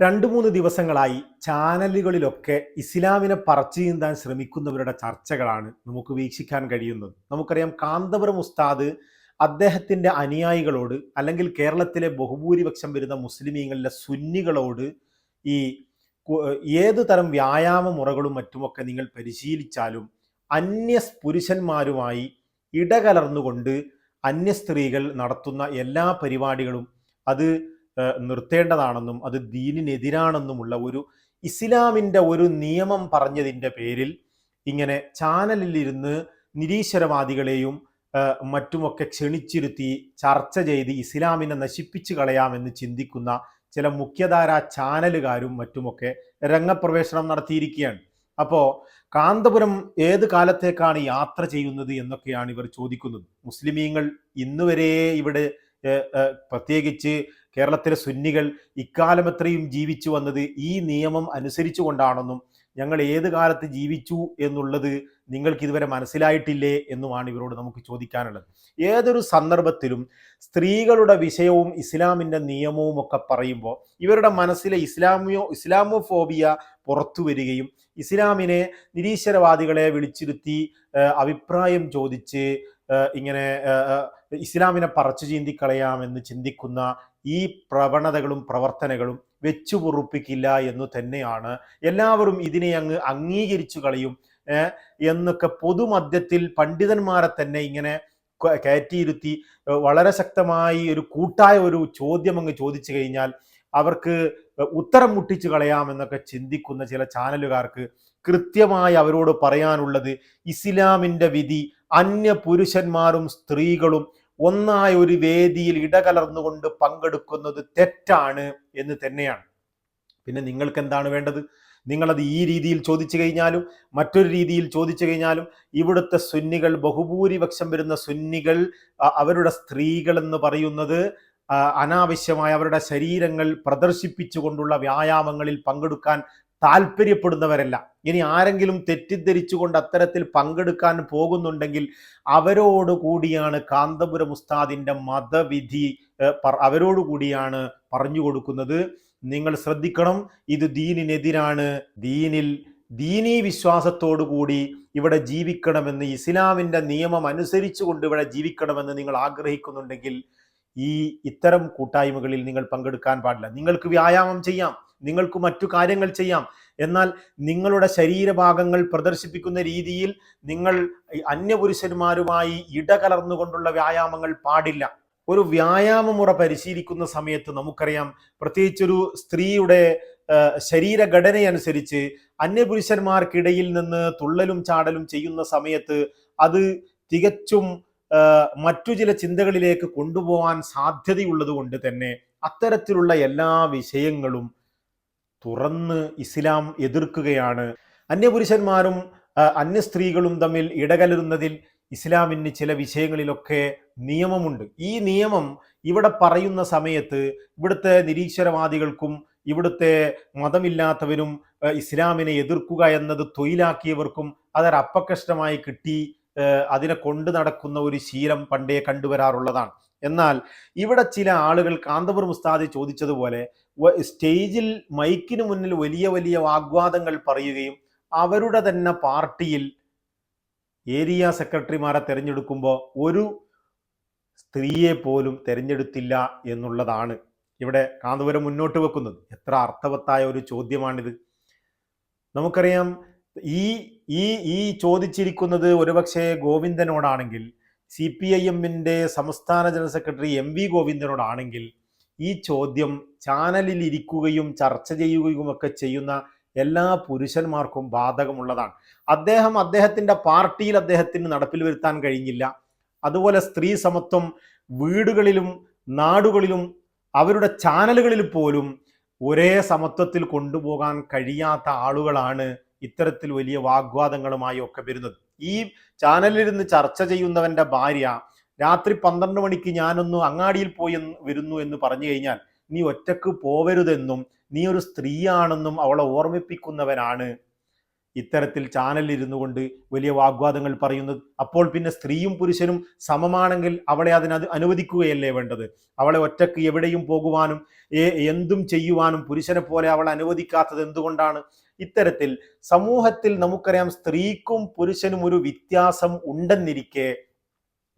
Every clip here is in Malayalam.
രണ്ടു മൂന്ന് ദിവസങ്ങളായി ചാനലുകളിലൊക്കെ ഇസ്ലാമിനെ പറച്ചു ചീന്താൻ ശ്രമിക്കുന്നവരുടെ ചർച്ചകളാണ് നമുക്ക് വീക്ഷിക്കാൻ കഴിയുന്നത്. നമുക്കറിയാം കാന്തപുരം ഉസ്താദ് അദ്ദേഹത്തിന്റെ അനുയായികളോട് അല്ലെങ്കിൽ കേരളത്തിലെ ബഹുഭൂരിപക്ഷം വരുന്ന മുസ്ലിമീങ്ങളിലെ സുന്നികളോട് ഈ ഏത് തരം വ്യായാമ മുറകളും മറ്റുമൊക്കെ നിങ്ങൾ പരിശീലിച്ചാലും അന്യ പുരുഷന്മാരുമായി ഇടകലർന്നുകൊണ്ട് അന്യ സ്ത്രീകൾ നടത്തുന്ന എല്ലാ പരിപാടികളും അത് നിർത്തേണ്ടതാണെന്നും അത് ദീനിനെതിരാണെന്നുമുള്ള ഒരു ഇസ്ലാമിന്റെ ഒരു നിയമം പറഞ്ഞതിന്റെ പേരിൽ ഇങ്ങനെ ചാനലിലിരുന്ന് നിരീശ്വരവാദികളെയും മറ്റുമൊക്കെ ക്ഷണിച്ചിരുത്തി ചർച്ച ചെയ്ത് ഇസ്ലാമിനെ നശിപ്പിച്ചു കളയാമെന്ന് ചിന്തിക്കുന്ന ചില മുഖ്യധാരാ ചാനലുകാരും മറ്റുമൊക്കെ രംഗപ്രവേശനം നടത്തിയിരിക്കുകയാണ്. അപ്പോൾ കാന്തപുരം ഏത് കാലത്തേക്കാണ് യാത്ര ചെയ്യുന്നത് എന്നൊക്കെയാണ് ഇവർ ചോദിക്കുന്നത്. മുസ്ലിമീങ്ങൾ ഇന്നുവരെ ഇവിടെ പ്രത്യേകിച്ച് കേരളത്തിലെ സുന്നികൾ ഇക്കാലം എത്രയും ജീവിച്ചു വന്നത് ഈ നിയമം അനുസരിച്ചു കൊണ്ടാണെന്നും ഞങ്ങൾ ഏത് കാലത്ത് ജീവിച്ചു എന്നുള്ളത് നിങ്ങൾക്ക് ഇതുവരെ മനസ്സിലായിട്ടില്ലേ എന്നുമാണ് ഇവരോട് നമുക്ക് ചോദിക്കാനുള്ളത്. ഏതൊരു സന്ദർഭത്തിലും സ്ത്രീകളുടെ വിഷയവും ഇസ്ലാമിന്റെ നിയമവും ഒക്കെ പറയുമ്പോൾ ഇവരുടെ മനസ്സിലെ ഇസ്ലാമിയോ ഇസ്ലാമോഫോബിയ പുറത്തു വരികയും ഇസ്ലാമിനെ നിരീശ്വരവാദികളെ വിളിച്ചിരുത്തി അഭിപ്രായം ചോദിച്ച് ഇങ്ങനെ ഇസ്ലാമിനെ പറച്ചു ചീന്തിക്കളയാമെന്ന് ചിന്തിക്കുന്ന ഈ പ്രവണതകളും പ്രവർത്തനങ്ങളും വെച്ചു പൊറുപ്പിക്കില്ല എന്നു തന്നെയാണ് എല്ലാവരും ഇതിനെ അങ്ങ് അംഗീകരിച്ചു കളയും. എന്നൊക്കെ പൊതുമധ്യത്തിൽ പണ്ഡിതന്മാരെ തന്നെ ഇങ്ങനെ കയറ്റിയിരുത്തി വളരെ ശക്തമായി ഒരു കൂട്ടായ ഒരു ചോദ്യം അങ്ങ് ചോദിച്ചു കഴിഞ്ഞാൽ അവർക്ക് ഉത്തരം മുട്ടിച്ചു കളയാമെന്നൊക്കെ ചിന്തിക്കുന്ന ചില ചാനലുകാർക്ക് കൃത്യമായി അവരോട് പറയാനുള്ളത് ഇസ്ലാമിന്റെ വിധി അന്യ പുരുഷന്മാരും സ്ത്രീകളും ഒന്നായ ഒരു വേദിയിൽ ഇടകലർന്നുകൊണ്ട് പങ്കെടുക്കുന്നത് തെറ്റാണ് എന്ന് തന്നെയാണ്. പിന്നെ നിങ്ങൾക്ക് എന്താണ് വേണ്ടത്? നിങ്ങളത് ഈ രീതിയിൽ ചോദിച്ചു കഴിഞ്ഞാലും മറ്റൊരു രീതിയിൽ ചോദിച്ചു കഴിഞ്ഞാലും ഇവിടുത്തെ സുന്നികൾ ബഹുഭൂരിപക്ഷം വരുന്ന സുന്നികൾ അവരുടെ സ്ത്രീകൾ എന്ന് പറയുന്നത് അനാവശ്യമായ അവരുടെ ശരീരങ്ങൾ പ്രദർശിപ്പിച്ചുകൊണ്ടുള്ള വ്യായാമങ്ങളിൽ പങ്കെടുക്കാൻ താല്പര്യപ്പെടുന്നവരല്ല. ഇനി ആരെങ്കിലും തെറ്റിദ്ധരിച്ചുകൊണ്ട് അത്തരത്തിൽ പങ്കെടുക്കാൻ പോകുന്നുണ്ടെങ്കിൽ അവരോട് കൂടിയാണ് കാന്തപുരം ഉസ്താദിന്റെ മതവിധി അവരോട് കൂടിയാണ് പറഞ്ഞു കൊടുക്കുന്നത്. നിങ്ങൾ ശ്രദ്ധിക്കണം ഇത് ദീനിനെതിരാണ്. ദീനിൽ ദീനീ വിശ്വാസത്തോടു കൂടി ഇവിടെ ജീവിക്കണമെന്ന് ഇസ്ലാമിന്റെ നിയമം അനുസരിച്ചു കൊണ്ട് ഇവിടെ ജീവിക്കണമെന്ന് നിങ്ങൾ ആഗ്രഹിക്കുന്നുണ്ടെങ്കിൽ ഈ ഇത്തരം കൂട്ടായ്മകളിൽ നിങ്ങൾ പങ്കെടുക്കാൻ പാടില്ല. നിങ്ങൾക്ക് വ്യായാമം ചെയ്യാം. നിങ്ങൾക്ക് മറ്റു കാര്യങ്ങൾ ചെയ്യാം. എന്നാൽ നിങ്ങളുടെ ശരീരഭാഗങ്ങൾ പ്രദർശിപ്പിക്കുന്ന രീതിയിൽ നിങ്ങൾ അന്യപുരുഷന്മാരുമായി ഇടകലർന്നുകൊണ്ടുള്ള വ്യായാമങ്ങൾ പാടില്ല. ഒരു വ്യായാമമുറ പരിശീലിക്കുന്ന സമയത്ത് നമുക്കറിയാം പ്രത്യേകിച്ചൊരു സ്ത്രീയുടെ ശരീരഘടനയനുസരിച്ച് അന്യപുരുഷന്മാർക്കിടയിൽ നിന്ന് തുള്ളലും ചാടലും ചെയ്യുന്ന സമയത്ത് അത് തികച്ചും മറ്റു ചില ചിന്തകളിലേക്ക് കൊണ്ടുപോകാൻ സാധ്യതയുള്ളത് കൊണ്ട് തന്നെ അത്തരത്തിലുള്ള എല്ലാ വിഷയങ്ങളും തുറന്ന് ഇസ്ലാം എതിർക്കുകയാണ്. അന്യപുരുഷന്മാരും അന്യ സ്ത്രീകളും തമ്മിൽ ഇടകലരുന്നതിൽ ഇസ്ലാമിന് ചില വിഷയങ്ങളിലൊക്കെ നിയമമുണ്ട്. ഈ നിയമം ഇവിടെ പറയുന്ന സമയത്ത് ഇവിടുത്തെ നിരീശ്വരവാദികൾക്കും ഇവിടുത്തെ മതമില്ലാത്തവരും ഇസ്ലാമിനെ എതിർക്കുക എന്നത് തൊഴിലാക്കിയവർക്കും അതൊരപ്പക്കഷ്ടമായി കിട്ടി അതിനെ കൊണ്ടു നടക്കുന്ന ഒരു ശീലം പണ്ടേ കണ്ടുവരാറുള്ളതാണ്. എന്നാൽ ഇവിടെ ചില ആളുകൾ കാന്തപുരം ഉസ്താദ് ചോദിച്ചതുപോലെ സ്റ്റേജിൽ മൈക്കിന് മുന്നിൽ വലിയ വലിയ വാഗ്വാദങ്ങൾ പറയുകയും അവരുടെ തന്നെ പാർട്ടിയിൽ ഏരിയ സെക്രട്ടറിമാരെ തിരഞ്ഞെടുക്കുമ്പോൾ ഒരു സ്ത്രീയെ പോലും തിരഞ്ഞെടുത്തില്ല എന്നുള്ളതാണ് ഇവിടെ കാന്തപുരം മുന്നോട്ട് വെക്കുന്നത്. എത്ര അർത്ഥവത്തായ ഒരു ചോദ്യമാണിത്. നമുക്കറിയാം ഈ ഈ ഈ ചോദിച്ചിരിക്കുന്നത് ഒരുപക്ഷെ ഗോവിന്ദനോടാണെങ്കിൽ സി പി ഐ എമ്മിന്റെ സംസ്ഥാന ജനറൽ സെക്രട്ടറി എം വി ഗോവിന്ദനോടാണെങ്കിൽ ഈ ചോദ്യം ചാനലിൽ ഇരിക്കുകയും ചർച്ച ചെയ്യുകയും ഒക്കെ ചെയ്യുന്ന എല്ലാ പുരുഷന്മാർക്കും ബാധകമുള്ളതാണ്. അദ്ദേഹം അദ്ദേഹത്തിന്റെ പാർട്ടിയിൽ അദ്ദേഹത്തിന് നടപ്പിൽ വരുത്താൻ കഴിഞ്ഞില്ല. അതുപോലെ സ്ത്രീ സമത്വം വീടുകളിലും നാടുകളിലും അവരുടെ ചാനലുകളിൽ പോലും ഒരേ സമത്വത്തിൽ കൊണ്ടുപോകാൻ കഴിയാത്ത ആളുകളാണ് ഇത്തരത്തിൽ വലിയ വാഗ്വാദങ്ങളുമായി ഒക്കെ വരുന്നത്. ഈ ചാനലിൽ ഇരുന്ന് ചർച്ച ചെയ്യുന്നവന്റെ ഭാര്യ രാത്രി പന്ത്രണ്ട് മണിക്ക് ഞാനൊന്ന് അങ്ങാടിയിൽ പോയി വരുന്നു എന്ന് പറഞ്ഞു കഴിഞ്ഞാൽ നീ ഒറ്റയ്ക്ക് പോവരുതെന്നും നീ ഒരു സ്ത്രീയാണെന്നും അവളെ ഓർമ്മിപ്പിക്കുന്നവനാണ്. ഇത്തരത്തിൽ ചാനലിൽ ഇരുന്നു കൊണ്ട് വലിയ വാഗ്വാദങ്ങൾ പറയുന്നത് അപ്പോൾ പിന്നെ സ്ത്രീയും പുരുഷനും സമമാണെങ്കിൽ അവളെ അതിന് അത് അനുവദിക്കുകയല്ലേ വേണ്ടത്? അവളെ ഒറ്റയ്ക്ക് എവിടെയും പോകുവാനും എന്തും ചെയ്യുവാനും പുരുഷനെ പോലെ അവൾ അനുവദിക്കാത്തത് എന്തുകൊണ്ടാണ്? ഇത്തരത്തിൽ സമൂഹത്തിൽ നമുക്കറിയാം സ്ത്രീക്കും പുരുഷനും ഒരു വ്യത്യാസം ഉണ്ടെന്നിരിക്കെ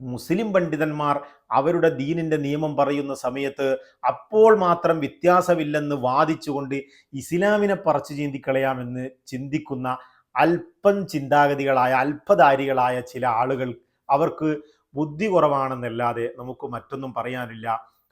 മുസ്ലിം പണ്ഡിതന്മാർ അവരുടെ ദീനിന്റെ നിയമം പറയുന്ന സമയത്ത് അപ്പോൾ മാത്രം വ്യത്യാസമില്ലെന്ന് വാദിച്ചുകൊണ്ട് ഇസ്ലാമിനെ പറിച്ചു ചിന്തിക്കളയാമെന്ന് ചിന്തിക്കുന്ന അല്പം ചിന്താഗതികളായ അല്പധാരികളായ ചില ആളുകൾ അവർക്ക് ബുദ്ധി കുറവാണെന്നല്ലാതെ നമുക്ക് മറ്റൊന്നും പറയാനില്ല.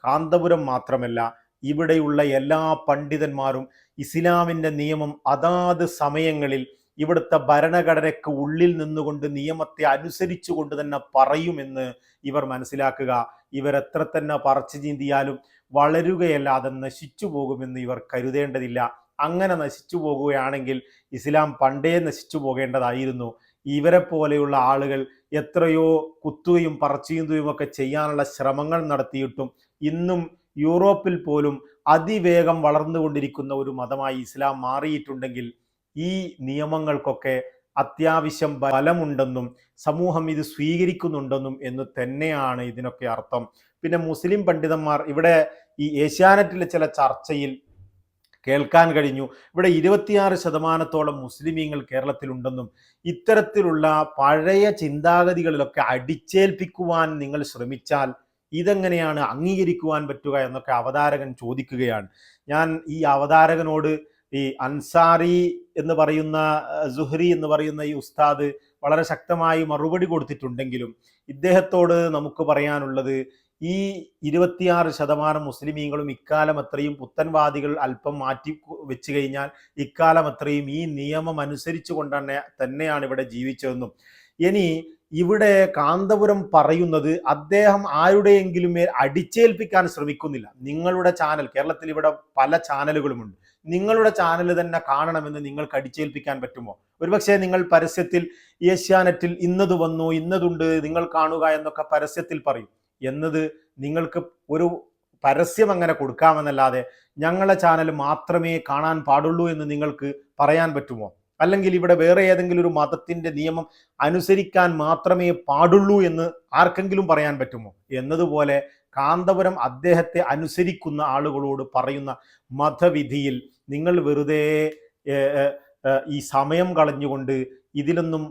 കാന്തപുരം മാത്രമല്ല ഇവിടെയുള്ള എല്ലാ പണ്ഡിതന്മാരും ഇസ്ലാമിന്റെ നിയമം അതാത് സമയങ്ങളിൽ ഇവിടുത്തെ ഭരണഘടനയ്ക്ക് ഉള്ളിൽ നിന്നുകൊണ്ട് നിയമത്തെ അനുസരിച്ചുകൊണ്ട് തന്നെ പറയുമെന്ന് ഇവർ മനസ്സിലാക്കുക. ഇവരെത്ര തന്നെ പറിച്ചു വളരുകയല്ല വളരുകയല്ലാതെ നശിച്ചു പോകുമെന്ന് ഇവർ കരുതേണ്ടതില്ല. അങ്ങനെ നശിച്ചു പോകുകയാണെങ്കിൽ ഇസ്ലാം പണ്ടേ നശിച്ചു പോകേണ്ടതായിരുന്നു. ഇവരെ പോലെയുള്ള ആളുകൾ എത്രയോ കുത്തുകയും പറച്ചീന്തുകയും ഒക്കെ ചെയ്യാനുള്ള ശ്രമങ്ങൾ നടത്തിയിട്ടും ഇന്നും യൂറോപ്പിൽ പോലും അതിവേഗം വളർന്നുകൊണ്ടിരിക്കുന്ന ഒരു മതമായി ഇസ്ലാം മാറിയിട്ടുണ്ടെങ്കിൽ ഈ നിയമങ്ങൾക്കൊക്കെ അത്യാവശ്യം ബലമുണ്ടെന്നും സമൂഹം ഇത് സ്വീകരിക്കുന്നുണ്ടെന്നും എന്ന് തന്നെയാണ് ഇതിനൊക്കെ അർത്ഥം. പിന്നെ മുസ്ലിം പണ്ഡിതന്മാർ ഇവിടെ ഈ ഏഷ്യാനെറ്റിലെ ചില ചർച്ചയിൽ കേൾക്കാൻ കഴിഞ്ഞു. ഇവിടെ ഇരുപത്തിയാറ് ശതമാനത്തോളം മുസ്ലിമീങ്ങൾ കേരളത്തിലുണ്ടെന്നും ഇത്തരത്തിലുള്ള പഴയ ചിന്താഗതികളിലൊക്കെ അടിച്ചേൽപ്പിക്കുവാൻ നിങ്ങൾ ശ്രമിച്ചാൽ ഇതെങ്ങനെയാണ് അംഗീകരിക്കുവാൻ പറ്റുക എന്നൊക്കെ അവതാരകൻ ചോദിക്കുകയാണ്. ഞാൻ ഈ അവതാരകനോട് ഈ അൻസാറി എന്ന് പറയുന്ന സുഹ്രി എന്ന് പറയുന്ന ഈ ഉസ്താദ് വളരെ ശക്തമായി മറുപടി കൊടുത്തിട്ടുണ്ടെങ്കിലും ഇദ്ദേഹത്തോട് നമുക്ക് പറയാനുള്ളത് ഈ ഇരുപത്തിയാറ് ശതമാനം മുസ്ലിമീങ്ങളും ഇക്കാലം അത്രയും പുത്തൻവാദികൾ അല്പം മാറ്റി വെച്ച് കഴിഞ്ഞാൽ ഇക്കാലം അത്രയും ഈ നിയമം അനുസരിച്ചു കൊണ്ടാണ് തന്നെയാണ് ഇവിടെ ജീവിച്ചതെന്നും. ഇനി ഇവിടെ കാന്തപുരം പറയുന്നത് അദ്ദേഹം ആരുടെയെങ്കിലും മേൽ അടിച്ചേൽപ്പിക്കാൻ ശ്രമിക്കുന്നില്ല. നിങ്ങളുടെ ചാനൽ കേരളത്തിൽ ഇവിടെ പല ചാനലുകളുമുണ്ട്. നിങ്ങളുടെ ചാനൽ തന്നെ കാണണമെന്ന് നിങ്ങൾക്ക് അടിച്ചേൽപ്പിക്കാൻ പറ്റുമോ? ഒരുപക്ഷെ നിങ്ങൾ പരസ്യത്തിൽ ഏഷ്യാനെറ്റിൽ ഇന്നത് വന്നു ഇന്നതുണ്ട് നിങ്ങൾ കാണുക എന്നൊക്കെ പരസ്യത്തിൽ പറയും. എന്നത് നിങ്ങൾക്ക് ഒരു പരസ്യം അങ്ങനെ കൊടുക്കാമെന്നല്ലാതെ ഞങ്ങളെ ചാനൽ മാത്രമേ കാണാൻ പാടുള്ളൂ എന്ന് നിങ്ങൾക്ക് പറയാൻ പറ്റുമോ? അല്ലെങ്കിൽ ഇവിടെ വേറെ ഏതെങ്കിലും ഒരു മതത്തിന്റെ നിയമം അനുസരിക്കാൻ മാത്രമേ പാടുള്ളൂ എന്ന് ആർക്കെങ്കിലും പറയാൻ പറ്റുമോ? എന്നതുപോലെ കാന്തപുരം അദ്ദേഹത്തെ അനുസരിക്കുന്ന ആളുകളോട് പറയുന്ന മതവിധിയിൽ നിങ്ങൾ വെറുതെ ഈ സമയം കളഞ്ഞുകൊണ്ട് ഇതിലൊന്നും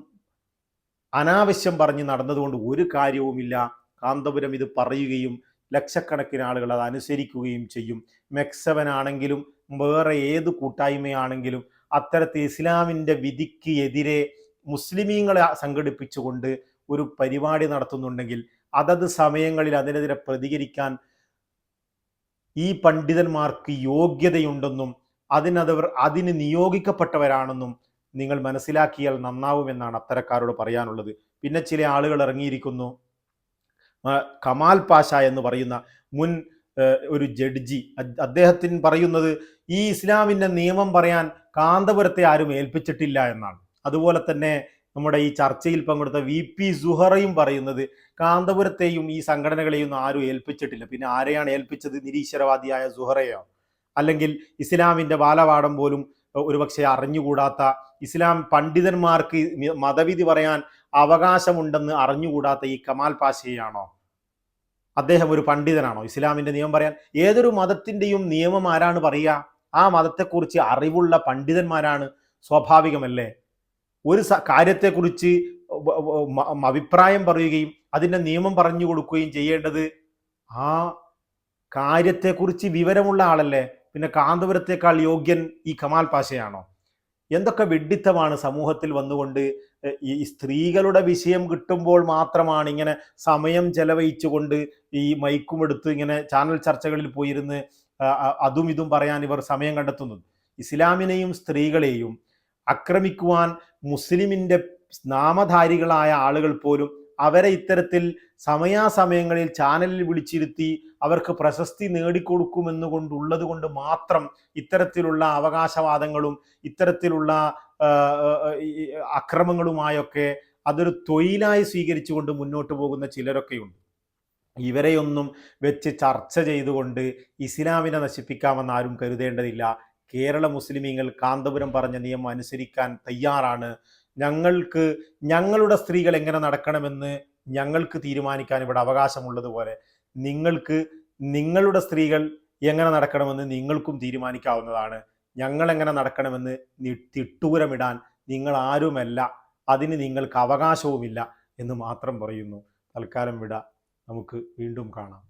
അനാവശ്യം പറഞ്ഞ് നടന്നതുകൊണ്ട് ഒരു കാര്യവുമില്ല. കാന്തപുരം ഇത് പറയുകയും ലക്ഷക്കണക്കിന് ആളുകൾ അത് അനുസരിക്കുകയും ചെയ്യും. മെക്സവനാണെങ്കിലും വേറെ ഏത് കൂട്ടായ്മയാണെങ്കിലും അത്തരത്തിൽ ഇസ്ലാമിന്റെ വിധിക്ക് എതിരെ മുസ്ലിമീങ്ങളെ സംഘടിപ്പിച്ചുകൊണ്ട് ഒരു പരിപാടി നടത്തുന്നുണ്ടെങ്കിൽ അതത് സമയങ്ങളിൽ അതിനെതിരെ പ്രതികരിക്കാൻ ഈ പണ്ഡിതന്മാർക്ക് യോഗ്യതയുണ്ടെന്നും അതിനവർ അതിന് നിയോഗിക്കപ്പെട്ടവരാണെന്നും നിങ്ങൾ മനസ്സിലാക്കിയാൽ നന്നാവുമെന്നാണ് അത്തരക്കാരോട് പറയാനുള്ളത്. പിന്നെ ചില ആളുകൾ ഇറങ്ങിയിരിക്കുന്നു. കമാൽ പാഷ എന്ന് പറയുന്ന മുൻ ഒരു ജഡ്ജി. അദ്ദേഹത്തിന് പറയുന്നത് ഈ ഇസ്ലാമിന്റെ നിയമം പറയാൻ കാന്തപുരത്തെ ആരും ഏൽപ്പിച്ചിട്ടില്ല എന്നാണ്. അതുപോലെ തന്നെ നമ്മുടെ ഈ ചർച്ചയിൽ പങ്കെടുത്ത വി പി സുഹറയും പറയുന്നത് കാന്തപുരത്തെയും ഈ സംഘടനകളെയും ആരും ഏൽപ്പിച്ചിട്ടില്ല. പിന്നെ ആരെയാണ് ഏൽപ്പിച്ചത്? നിരീശ്വരവാദിയായ സുഹറയോ? അല്ലെങ്കിൽ ഇസ്ലാമിന്റെ ബാലവാടം പോലും ഒരുപക്ഷെ അറിഞ്ഞുകൂടാത്ത ഇസ്ലാം പണ്ഡിതന്മാർക്ക് മതവിധി പറയാൻ അവകാശമുണ്ടെന്ന് അറിഞ്ഞുകൂടാത്ത ഈ കമാൽ പാഷയാണോ അദ്ദേഹം ഒരു പണ്ഡിതനാണോ? ഇസ്ലാമിന്റെ നിയമം പറയാൻ ഏതൊരു മതത്തിന്റെയും നിയമം ആരാണ് പറയുക? ആ മതത്തെക്കുറിച്ച് അറിവുള്ള പണ്ഡിതന്മാരാണ് സ്വാഭാവികമല്ലേ? ഒരു കാര്യത്തെക്കുറിച്ച് അഭിപ്രായം പറയുകയും അതിന്റെ നിയമം പറഞ്ഞു കൊടുക്കുകയും ചെയ്യേണ്ടത് ആ കാര്യത്തെക്കുറിച്ച് വിവരമുള്ള ആളല്ലേ? പിന്നെ കാന്തപുരത്തേക്കാൾ യോഗ്യൻ ഈ കമാൽ പാഷയാണോ? എന്തൊക്കെ വിഡ്ഢിത്തമാണ് സമൂഹത്തിൽ വന്നുകൊണ്ട് ഈ സ്ത്രീകളുടെ വിഷയം കിട്ടുമ്പോൾ മാത്രമാണ് ഇങ്ങനെ സമയം ചെലവഴിച്ചുകൊണ്ട് ഈ മൈക്കും എടുത്ത് ഇങ്ങനെ ചാനൽ ചർച്ചകളിൽ പോയിരുന്ന് അതും ഇതും പറയാൻ ഇവർ സമയം കണ്ടെത്തുന്നത്. ഇസ്ലാമിനെയും സ്ത്രീകളെയും ആക്രമിക്കുവാൻ മുസ്ലിമിന്റെ നാമധാരികളായ ആളുകൾ പോലും അവരെ ഇത്തരത്തിൽ സമയാസമയങ്ങളിൽ ചാനലിൽ വിളിച്ചിരുത്തി അവർക്ക് പ്രശസ്തി നേടിക്കൊടുക്കുമെന്ന് കൊണ്ടുള്ളത് കൊണ്ട് മാത്രം ഇത്തരത്തിലുള്ള അവകാശവാദങ്ങളും ഇത്തരത്തിലുള്ള അക്രമങ്ങളുമായൊക്കെ അതൊരു തൊഴിലായി സ്വീകരിച്ചുകൊണ്ട് മുന്നോട്ട് പോകുന്ന ചിലരൊക്കെയുണ്ട്. ഇവരെയൊന്നും വെച്ച് ചർച്ച ചെയ്തുകൊണ്ട് ഇസ്ലാമിനെ നശിപ്പിക്കാമെന്ന് ആരും കരുതേണ്ടതില്ല. കേരള മുസ്ലിമീങ്ങൾ കാന്തപുരം പറഞ്ഞ നിയമം അനുസരിക്കാൻ തയ്യാറാണ്. ഞങ്ങൾക്ക് ഞങ്ങളുടെ സ്ത്രീകൾ എങ്ങനെ നടക്കണമെന്ന് ഞങ്ങൾക്ക് തീരുമാനിക്കാൻ ഇവിടെ അവകാശമുള്ളതുപോലെ നിങ്ങൾക്ക് നിങ്ങളുടെ സ്ത്രീകൾ എങ്ങനെ നടക്കണമെന്ന് നിങ്ങൾക്കും തീരുമാനിക്കാവുന്നതാണ്. ഞങ്ങൾ എങ്ങനെ നടക്കണമെന്ന് തിട്ടൂരമിടാൻ നിങ്ങൾ ആരുമല്ല അതിന് നിങ്ങൾക്ക് അവകാശവുമില്ല എന്ന് മാത്രം പറയുന്നു. തൽക്കാലം വിട. നമുക്ക് വീണ്ടും കാണാം.